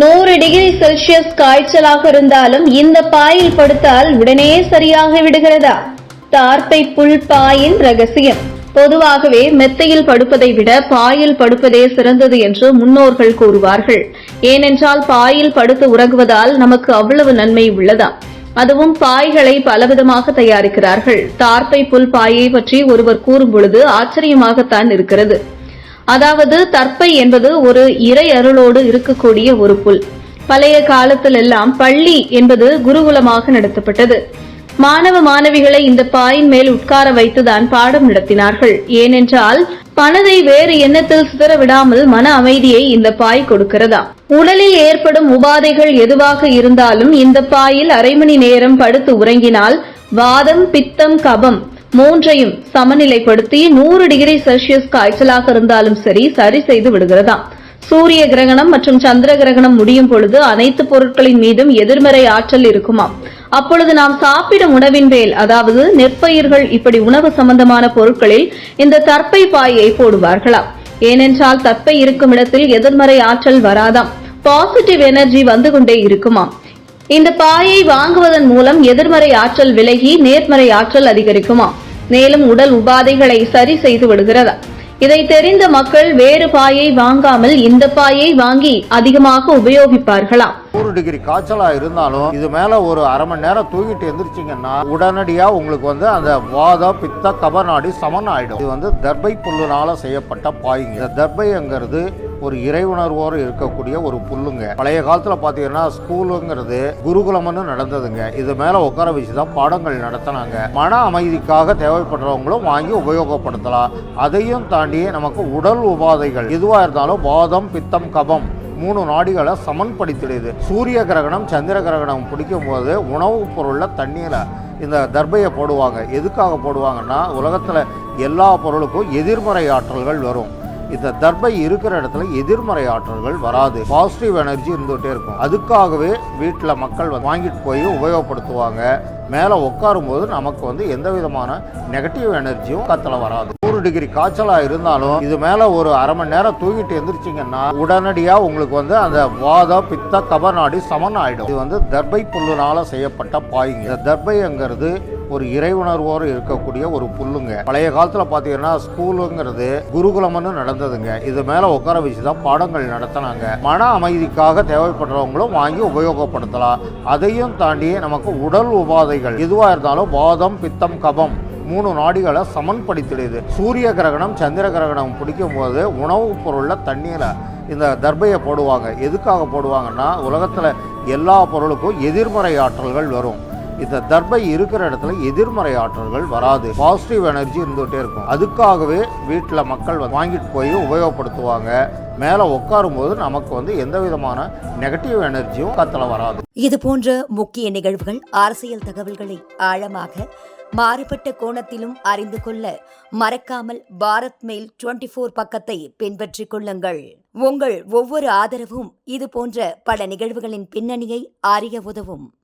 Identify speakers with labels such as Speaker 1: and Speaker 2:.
Speaker 1: நூறு degree Celsius காய்ச்சலாக இருந்தாலும் இந்த பாயில் படுத்தால் உடனே சரியாகி விடுகிறதா? தார்ப்பை புல் பாயின் ரகசியம். பொதுவாகவே மெத்தையில் படுப்பதை விட பாயில் படுப்பதே சிறந்தது என்று முன்னோர்கள் கூறுவார்கள். ஏனென்றால் பாயில் படுத்து உறங்குவதால் நமக்கு அவ்வளவு நன்மை உள்ளதா? அதுவும் பாய்களை பலவிதமாக தயாரிக்கிறார்கள். தார்ப்பை புல் பாயை பற்றி ஒருவர் கூறும் பொழுது ஆச்சரியமாகத்தான் இருக்கிறது. அதாவது தற்பை என்பது ஒரு இறை அருளோடு இருக்கக்கூடிய ஒரு புல். பழைய காலத்திலெல்லாம் பள்ளி என்பது குருகுலமாக நடத்தப்பட்டது. மாணவ மாணவிகளை இந்த பாயின் மேல் உட்கார வைத்துதான் பாடம் நடத்தினார்கள். ஏனென்றால் மனதை வேறு எண்ணத்தில் சிதற விடாமல் மன அமைதியை இந்த பாய் கொடுக்கிறதா? உடலில் ஏற்படும் உபாதைகள் எதுவாக இருந்தாலும் இந்த பாயில் அரை மணி நேரம் படுத்து உறங்கினால் வாதம் பித்தம் கபம் மூன்றையும் சமநிலைப்படுத்தி நூறு டிகிரி செல்சியஸ் காய்ச்சலாக இருந்தாலும் சரி சரி செய்து விடுகிறதாம் சூரிய கிரகணம் மற்றும் சந்திர கிரகணம் முடியும் பொழுது அனைத்து பொருட்களின் மீதும் எதிர்மறை ஆற்றல் இருக்குமாம் அப்பொழுது நாம் சாப்பிடும் உணவின் மேல் அதாவது நெற்பயிர்கள் இப்படி உணவு சம்பந்தமான பொருட்களில் இந்த தற்பை பாயை போடுவார்களாம் ஏனென்றால் தற்பை இருக்கும் இடத்தில் எதிர்மறை ஆற்றல் வராதாம் பாசிட்டிவ் எனர்ஜி வந்து கொண்டே இருக்குமாம் இந்த பாயை வாங்குவதன் மூலம் எதிர்மறை ஆற்றல் விலகி நேர்மறை ஆற்றல் அதிகரிக்குமா? மேலும் உடல் உபாதைகளை சரி செய்து விடுகிறது. இதை தெரிந்த மக்கள் வேறு பாயை வாங்காமல் இந்த பாயை வாங்கி அதிகமாக உபயோகிப்பார்களாம்
Speaker 2: நூறு டிகிரி காய்ச்சலா இருந்தாலும் இது மேல ஒரு அரை மணி நேரம் தூங்கிட்டு எந்திரிச்சிங்கன்னா உடனடியா உங்களுக்கு வந்து அந்த வாத பித்த கபநாடி சமன் ஆயிடும். இது வந்து தர்பை புல்லுனால செய்யப்பட்ட பாய்ங்க. இந்த தர்பைங்கிறது ஒரு இறைவுணர்வோடு இருக்கக்கூடிய ஒரு புல்லுங்க. பழைய காலத்தில் பார்த்தீங்கன்னா ஸ்கூலுங்கிறது குருகுலம்னு நடந்ததுங்க. இது மேலே உட்கார வச்சு தான் பாடங்கள் நடத்தினாங்க. மன அமைதிக்காக தேவைப்படுறவங்களும் வாங்கி உபயோகப்படுத்தலாம். அதையும் தாண்டி நமக்கு உடல் உபாதைகள் எதுவாக இருந்தாலும் வாதம் பித்தம் கபம் மூணு நாடிகளை சமன்படுத்திடுது. சூரிய கிரகணம் சந்திர கிரகணம் பிடிக்கும் போது உணவுப் பொருளில் தண்ணீரை இந்த தர்பையை போடுவாங்க. எதுக்காக போடுவாங்கன்னா உலகத்தில் எல்லா பொருளுக்கும் எதிர்மறை ஆற்றல்கள் வரும். இந்த தர்பை இருக்கிற இடத்துல எதிர்மறை ஆற்றல்கள் வராது. பாசிட்டிவ் எனர்ஜி இருந்துகிட்டே இருக்கும். அதுக்காகவே வீட்டில் மக்கள் வாங்கிட்டு போய் உபயோகப்படுத்துவாங்க. மேலே உட்காரும் போது நமக்கு வந்து எந்த விதமான நெகட்டிவ் எனர்ஜியும் கத்தில் வராது. நூறு டிகிரி காய்ச்சலாக இருந்தாலும் இது மேலே ஒரு அரை மணி நேரம் தூங்கிட்டு எந்திரிச்சிங்கன்னா உடனடியாக உங்களுக்கு வந்து அந்த வாத பித்த கபநாடி சமன் ஆயிடும். இது வந்து தர்பை புல்லுனால செய்யப்பட்ட பாய்ங்க. இந்த தர்பைங்கிறது ஒரு இறைவுணர்வோடு இருக்கக்கூடிய ஒரு புல்லுங்க. பழைய காலத்தில் பார்த்தீங்கன்னா ஸ்கூலுங்கிறது குருகுலம்னு நடந்ததுங்க. இது மேலே உட்கார வச்சு தான் பாடங்கள் நடத்தினாங்க. மன அமைதிக்காக தேவைப்படுறவங்களும் வாங்கி உபயோகப்படுத்தலாம். அதையும் தாண்டி நமக்கு உடல் உபாதைகள் எதுவாக இருந்தாலும் வாதம் பித்தம் கபம் மூணு நாடிகளை சமன்படுத்திடுது. சூரிய கிரகணம் சந்திர கிரகணம் பிடிக்கும் போது உணவுப் பொருளில் தண்ணீரை இந்த தர்பையை போடுவாங்க. எதுக்காக போடுவாங்கன்னா உலகத்தில் எல்லா பொருளுக்கும் எதிர்மறை ஆற்றல்கள் வரும். இந்த தர்பை இருக்கிற இடத்துல எதிர்மறை ஆற்றல்கள் வராது. பாசிட்டிவ் எனர்ஜி இருந்துகிட்டே இருக்கும். அதுக்காகவே வீட்டில் மக்கள் வாங்கிட்டு போய் உபயோகப்படுத்துவாங்க. மேலே உட்காரும் போது நமக்கு வந்து எந்த விதமான நெகட்டிவ் எனர்ஜியும் கத்தில் வராது.
Speaker 3: இது போன்ற முக்கிய நிகழ்வுகள் அரசியல் தகவல்களை ஆழமாக மாறுபட்ட கோணத்திலும் அறிந்து கொள்ள மறக்காமல் பாரத் மெயில் டுவெண்டி ஃபோர் பக்கத்தை பின்பற்றிக் கொள்ளுங்கள். உங்கள் ஒவ்வொரு ஆதரவும் இது போன்ற பல நிகழ்வுகளின் பின்னணியை அறிய உதவும்.